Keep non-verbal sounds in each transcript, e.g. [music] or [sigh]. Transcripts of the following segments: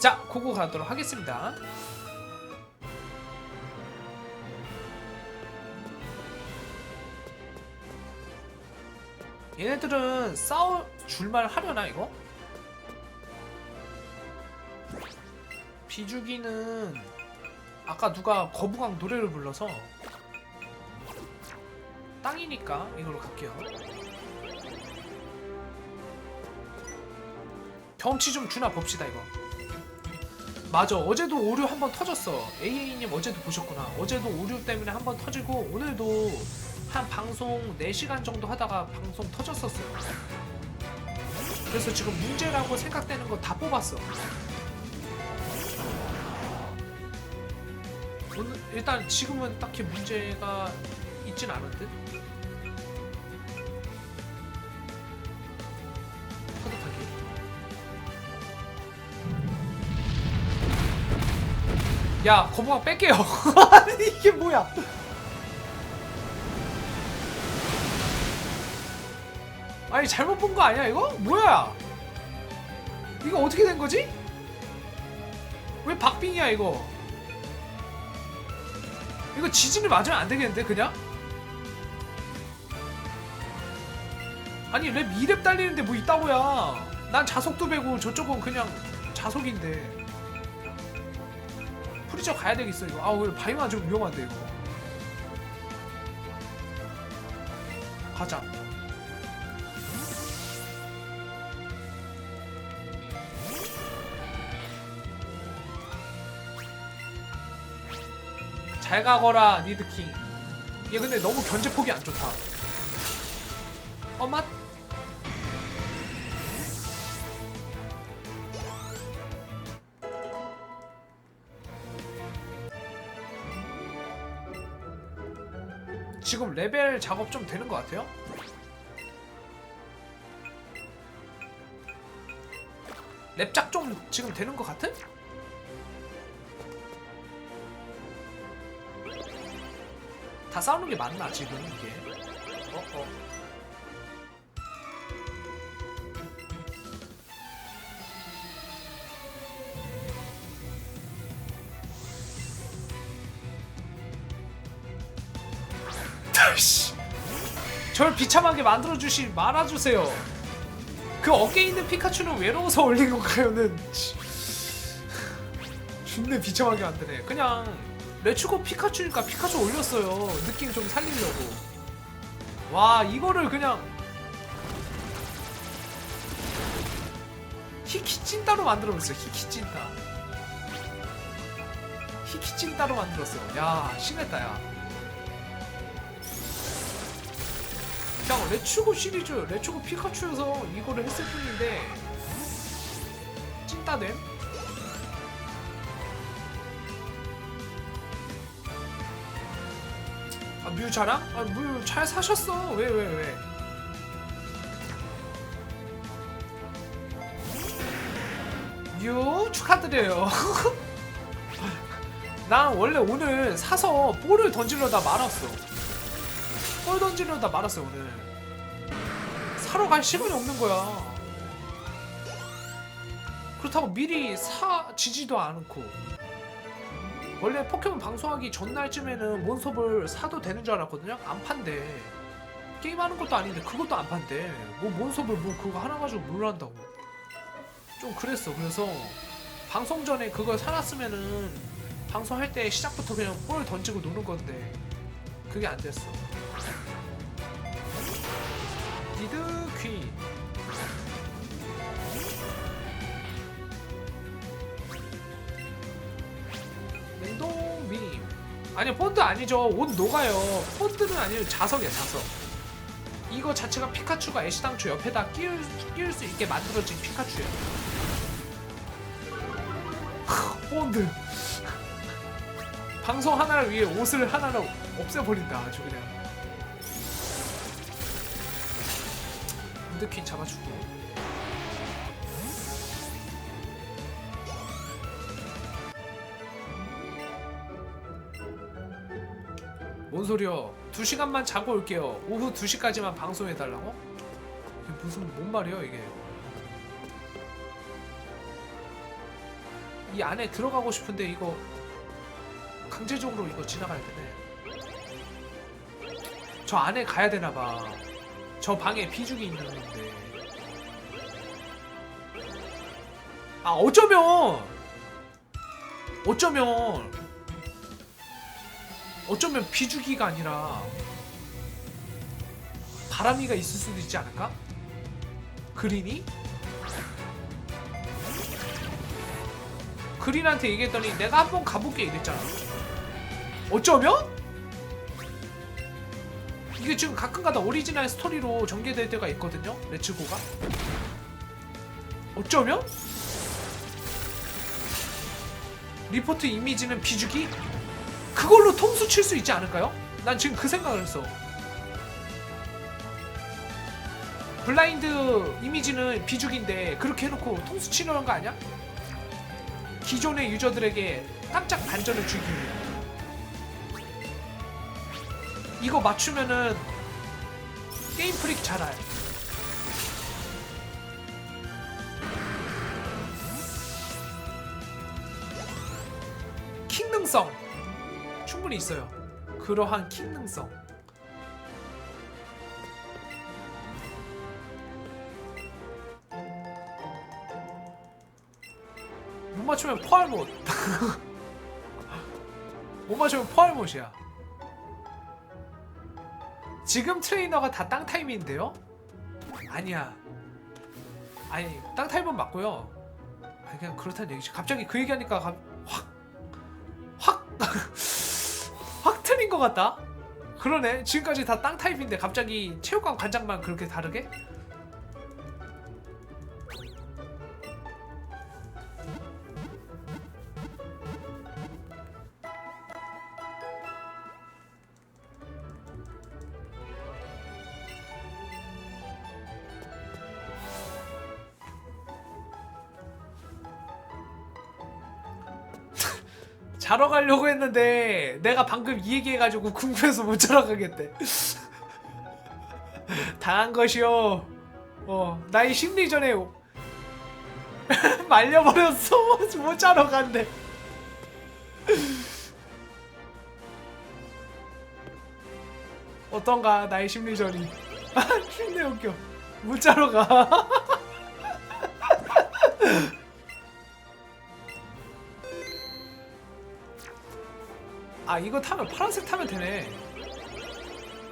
자, 고고 가도록 하겠습니다. 얘네들은 싸울 줄만 하려나 이거? 비주기는 아까 누가 거북왕 노래를 불러서 땅이니까 이걸로 갈게요. 경치 좀 주나 봅시다 이거. 맞아 어제도 오류 한 번 터졌어. AA님 어제도 보셨구나. 어제도 오류 때문에 한 번 터지고 오늘도 한 방송 4시간 정도 하다가 방송 터졌었어요. 그래서 지금 문제라고 생각되는 거 다 뽑았어. 오늘 일단 지금은 딱히 문제가 있진 않은 듯. 야 거북왕 뺄게요. [laughs] 아니 이게 뭐야? 아니 잘못 본 거 아니야 이거? 뭐야? 이거 어떻게 된 거지? 왜 박빙이야 이거? 이거 지진을 맞으면 안 되겠는데 그냥? 아니 랩 2랩 달리는데 뭐 있다고야 난 자속도 배고 저쪽은 그냥 자속인데 프리저 가야 되겠어 이거. 아왜 바이만 좀 위험한데 이거. 가자. 잘 가거라 니드킹. 얘 근데 너무 견제 폭이 안 좋다. 어맛 지금 레벨 작업 좀 되는 것 같아요 랩작 좀 지금 되는 것 같은? 다 싸우는 게 맞나 지금 이게? 어 어. 비참하게 만들어 주시 말아주세요. 그 어깨에 있는 피카츄는 외로워서 올린 건가요는 치. 존내 비참하게 만드네. 그냥 레츠고 피카츄니까 피카츄 올렸어요. 느낌 좀 살리려고. 와 이거를 그냥 히키찐따로 만들어버렸어요. 히키찐따. 히키찐따로 만들었어. 야 심했다 야. 그냥 레츠고 시리즈 레츠고 피카츄여서 이거를 했을 뿐인데 찐따됨? 아, 뮤 자랑? 아, 뮤 잘 사셨어. 왜, 왜, 왜? 뮤 축하드려요. [laughs] 난 원래 오늘 사서 볼을 던지려다 말았어. 볼 던지려다 말았어 오늘. 사러 갈 시간이 없는 거야. 그렇다고 미리 사 지지도 않고. 원래 포켓몬 방송하기 전날쯤에는 몬스터볼 사도 되는 줄 알았거든요. 안 판대. 게임하는 것도 아닌데 그것도 안 판대. 뭐 몬스터볼 뭐 그거 하나 가지고 뭘 한다고. 좀 그랬어. 그래서 방송 전에 그걸 사놨으면은 방송할 때 시작부터 그냥 볼 던지고 노는 건데 그게 안 됐어. 디드 퀸. 냉동 빔 아니요 폰드 아니죠. 옷 녹아요. 폰드는 아니에요. 자석이야 자석. 이거 자체가 피카츄가 애시당초 옆에다 끼울, 끼울 수 있게 만들어진 피카츄예요. 폰드. 방송 하나를 위해 옷을 하나를 없애버린다 아주 그냥 문드퀸 잡아주고 뭔 소리야? 2시간만 자고 올게요. 오후 2시까지만 방송해달라고? 이게 무슨 뭔 말이야 이게? 이 안에 들어가고 싶은데 이거 강제적으로 이거 지나가야 되네. 저 안에 가야 되나 봐. 저 방에 비죽이 있는데. 아 어쩌면 어쩌면 어쩌면 비주기가 아니라 바람이가 있을 수도 있지 않을까? 그린이? 그린한테 얘기했더니 내가 한번 가볼게 이랬잖아. 어쩌면? 이게 지금 가끔가다 오리지널 스토리로 전개될 때가 있거든요. 레츠고가. 어쩌면? 리포트 이미지는 비주기? 그걸로 통수 칠 수 있지 않을까요? 난 지금 그 생각을 했어. 블라인드 이미지는 비주기인데 그렇게 해놓고 통수 치려는 거 아니야? 기존의 유저들에게 깜짝 반전을 주기 위해 이거 맞추면은 게임 프릭 잘 알. 킹 능성 충분히 있어요. 그러한 킹 능성. 못 맞추면 포알못. [laughs] 못 맞추면 포알못이야. 지금 트레이너가 다 땅 타임인데요? 아니야. 아니 땅 타임은 맞고요. 아니 그냥 그렇다는 얘기지. 갑자기 그 얘기하니까 가- 확, 확, [laughs] 확 틀린 것 같다. 그러네. 지금까지 다 땅 타입인데 갑자기 체육관 관장만 그렇게 다르게? 자러 가려고 했는데 내가 방금 이 얘기해가지고 궁금해서 못 자러 가겠대. [laughs] 당한 것이요. 어, 나의 심리전에 말려버렸어. 못 자러 간대. [laughs] 어떤가 나의 심리전이. [laughs] 아, 힘내 웃겨. 못 자러 가. 아 이거 타면 파란색 타면 되네.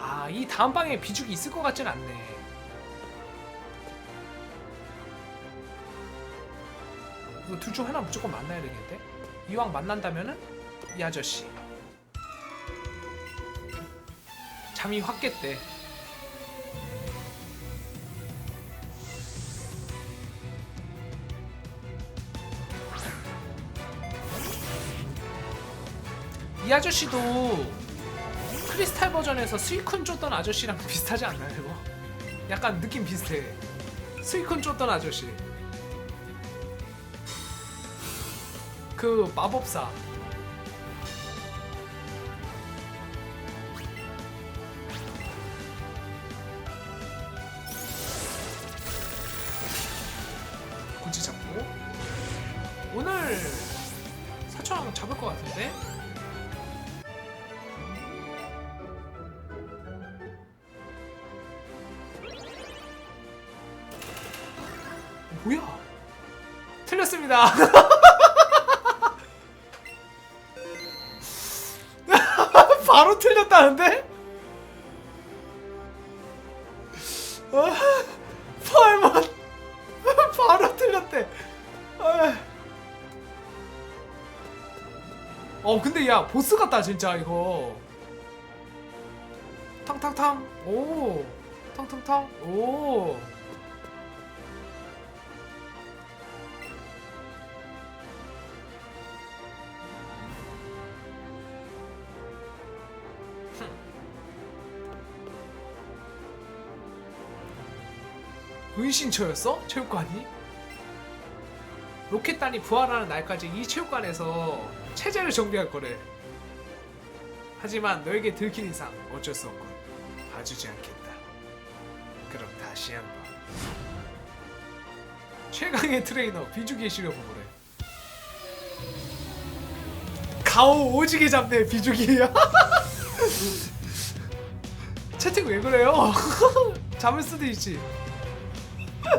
아 이 다음 방에 비죽이 있을 것 같진 않네. 이거 둘 중 하나 무조건 만나야 되겠는데? 이왕 만난다면은? 이 아저씨. 잠이 확 깼대 이 아저씨도 크리스탈 버전에서 스위콘 쫓던 아저씨랑 [laughs] 비슷하지 않나요? 이거? 약간 느낌 비슷해. 스위콘 쫓던 아저씨. 그 마법사. 굳이 잡고 오늘 사천왕 잡을 것 같은데? 틀렸습니다. [laughs] 바로 틀렸다는데? 아, 팔만 [laughs] 바로 틀렸대. 아. 어 근데 야 보스 같다 진짜 이거. 탕탕탕 오 탕탕탕 오. 은신처였어? 체육관이? 로켓단이 부활하는 날까지 이 체육관에서 체제를 정비할 거래. 하지만 너에게 들킨 이상 어쩔 수 없군. 봐주지 않겠다. 그럼 다시 한번. 최강의 트레이너 비주기의 시려보래. 가오 오지게 잡네 비죽이야. [laughs] 채팅 왜 그래요? [laughs] 잡을 수도 있지.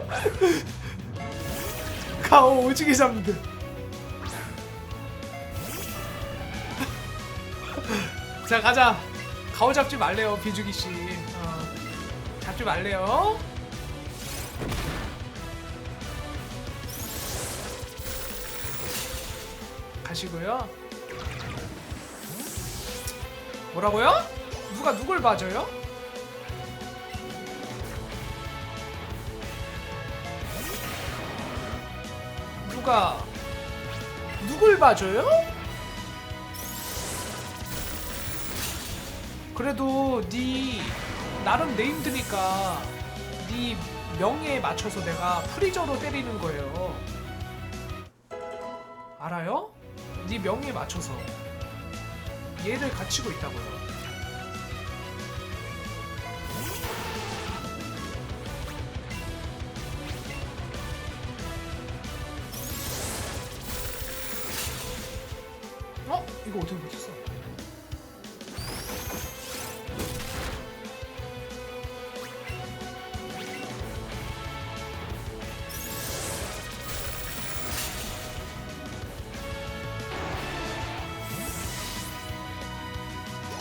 [laughs] 가오 오지게 잡는데. [laughs] 자 가자. 가오 잡지 말래요 비죽이 씨. 어. 잡지 말래요. 가시고요. 뭐라고요? 누가 누굴 봐줘요? 누가 누굴 봐줘요? 그래도 네 나름 네임드니까 네 명예에 맞춰서 내가 프리저로 때리는 거예요. 알아요? 네 명예에 맞춰서 얘를 갖추고 있다고요. 이거 어떻게 못했어?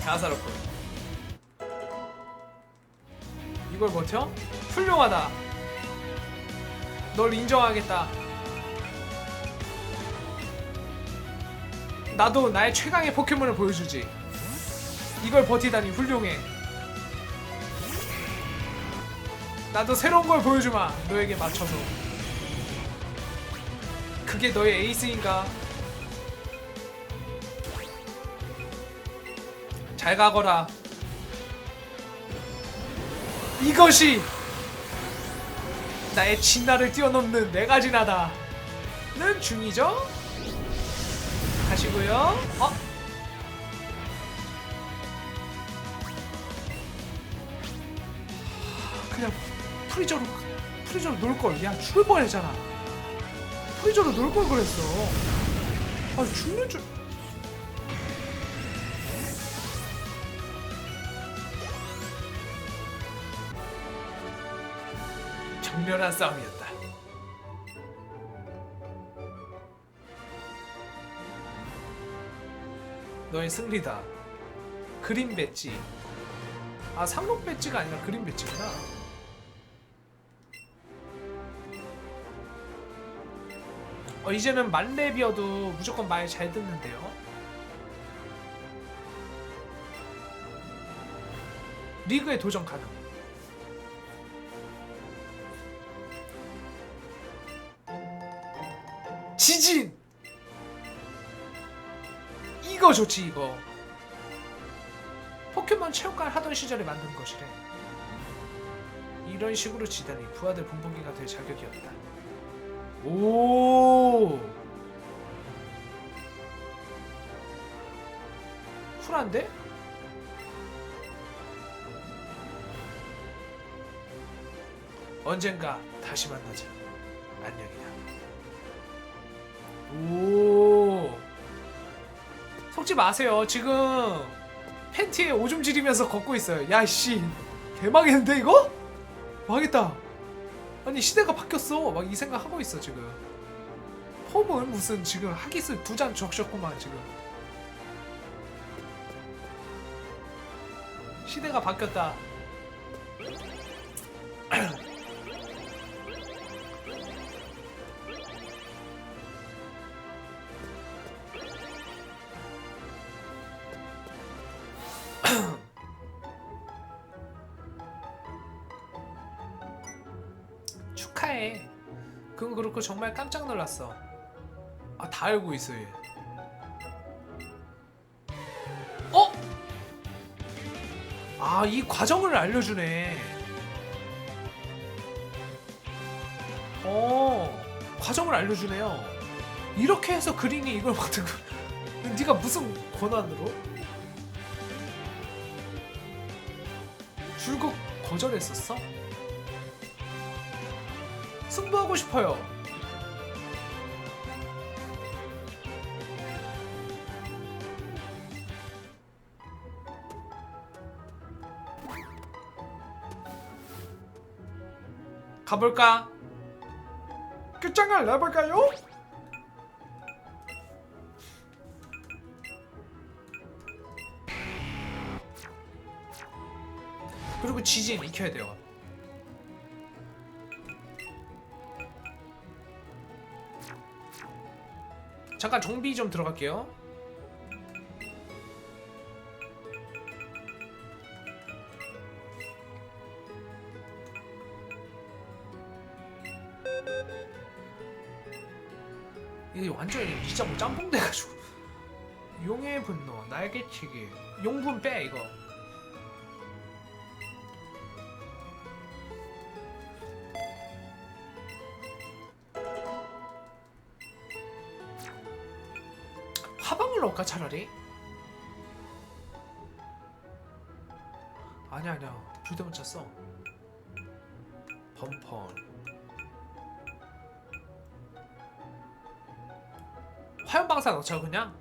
가사롭고 이걸 버텨? 훌륭하다 널 인정하겠다 나도 나의 최강의 포켓몬을 보여주지 이걸 버티다니 훌륭해 나도 새로운 걸 보여주마 너에게 맞춰서 그게 너의 에이스인가 잘 가거라. 이것이 나의 진나를 뛰어넘는 네 가지 나다 는 중이죠. 가시고요. 어? 그냥 프리저로 프리저로 놀 걸. 야 죽을 뻔했잖아. 프리저로 놀 걸 그랬어. 아 죽는 줄. 정렬한 싸움이었다. 너의 승리다. 그린 배지. 아 상록 배지가 아니라 그린 배지구나. 어 이제는 만렙이어도 무조건 말 잘 듣는데요. 리그에 도전 가능. 지진 이거 좋지 이거. 포켓몬 체육관 하던 시절에 만든 것이래. 이런 식으로 지다니 부하들 본보기가 될 자격이었다. 오! 쿨한데? 언젠가 다시 만나자. 안녕이다 오 속지 마세요. 지금 팬티에 오줌 지리면서 걷고 있어요. 야 씨. 대망했는데 이거? 망했다. 아니 시대가 바뀌었어. 막 이 생각 하고 있어 지금. 폼은 무슨 지금 하기스 두 잔 적셨구만 지금. 시대가 바뀌었다 [clears throat] 축하해. 그건 그렇고 정말 깜짝 놀랐어. 아, 다 알고 있어 얘. 어? 아, 이 과정을 알려주네. 어, 과정을 알려주네요. 이렇게 해서 그린이 이걸 만든 거. [laughs] 네가 무슨 권한으로? 줄곧 거절했었어? 승부하고 싶어요. 가볼까? 끝장을 내볼까요? 그리고 지진 익혀야 돼요. 잠깐 정비 좀 들어갈게요. 이게 완전히 진짜 뭐 짬뽕 돼가지고. 용의 분노 날개치기. 용분 빼 이거 넣을까 차라리? 아니야 아니야 불대문자 써 범퍼 화염방사 넣자 그냥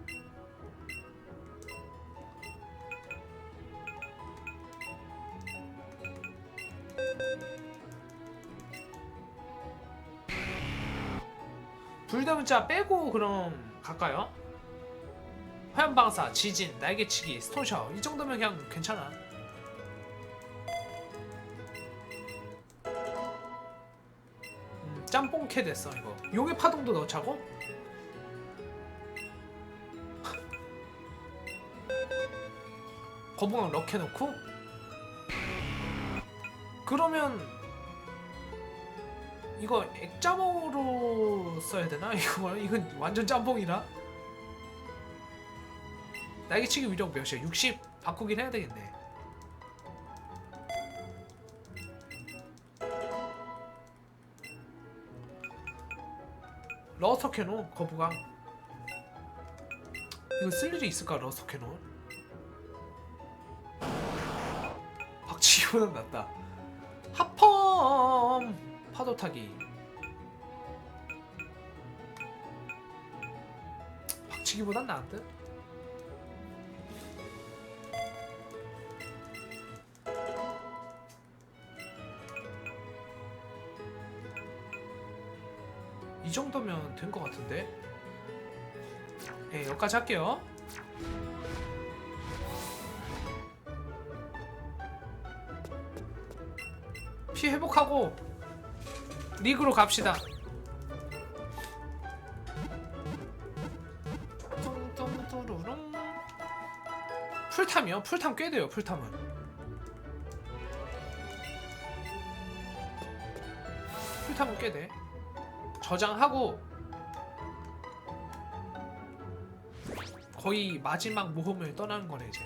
불대문자 빼고 그럼 갈까요? 화염방사, 지진, 날개치기, 스톤샤워 이 정도면 그냥 괜찮아. 음, 짬뽕 캐 됐어 이거. 용의 파동도 넣자고? [laughs] 거북왕 럭 해 놓고? 그러면 이거 액자몽으로 써야 되나? [laughs] 이거 이건 완전 짬뽕이라. 날개치기 위력 몇이야? 60 바꾸긴 해야 되겠네. 러스터 캐논 거부강 이거 쓸 일이 있을까 러스터 캐논? 박치기보단 낫다. 하펌 파도 타기. 박치기보단 나은 듯? 정도면 된 것 같은데? 예, 여기까지 할게요. 피 회복하고 리그로 갑시다. 풀탐이요? 풀탐 꽤 돼요. 풀탐은. 풀탐은 꽤 돼. 저장하고 거의 마지막 모험을 떠나는 거네 이제.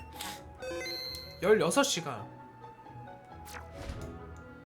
16시간